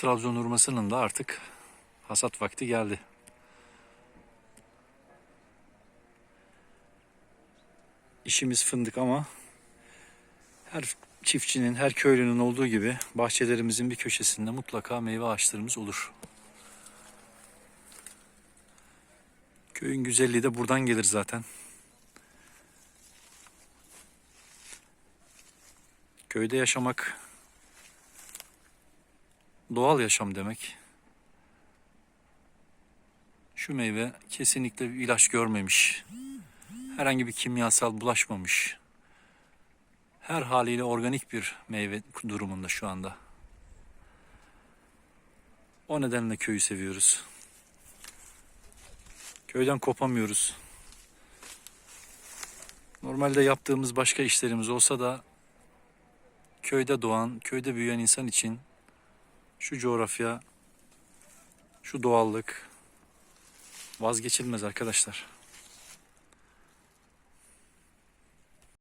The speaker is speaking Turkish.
Trabzon hurmasının da artık hasat vakti geldi. İşimiz fındık ama her çiftçinin, her köylünün olduğu gibi bahçelerimizin bir köşesinde mutlaka meyve ağaçlarımız olur. Köyün güzelliği de buradan gelir zaten. Köyde yaşamak doğal yaşam demek. Şu meyve kesinlikle bir ilaç görmemiş. Herhangi bir kimyasal bulaşmamış. Her haliyle organik bir meyve durumunda şu anda. O nedenle köyü seviyoruz. Köyden kopamıyoruz. Normalde yaptığımız başka işlerimiz olsa da köyde doğan, köyde büyüyen insan için şu coğrafya, şu doğallık vazgeçilmez arkadaşlar.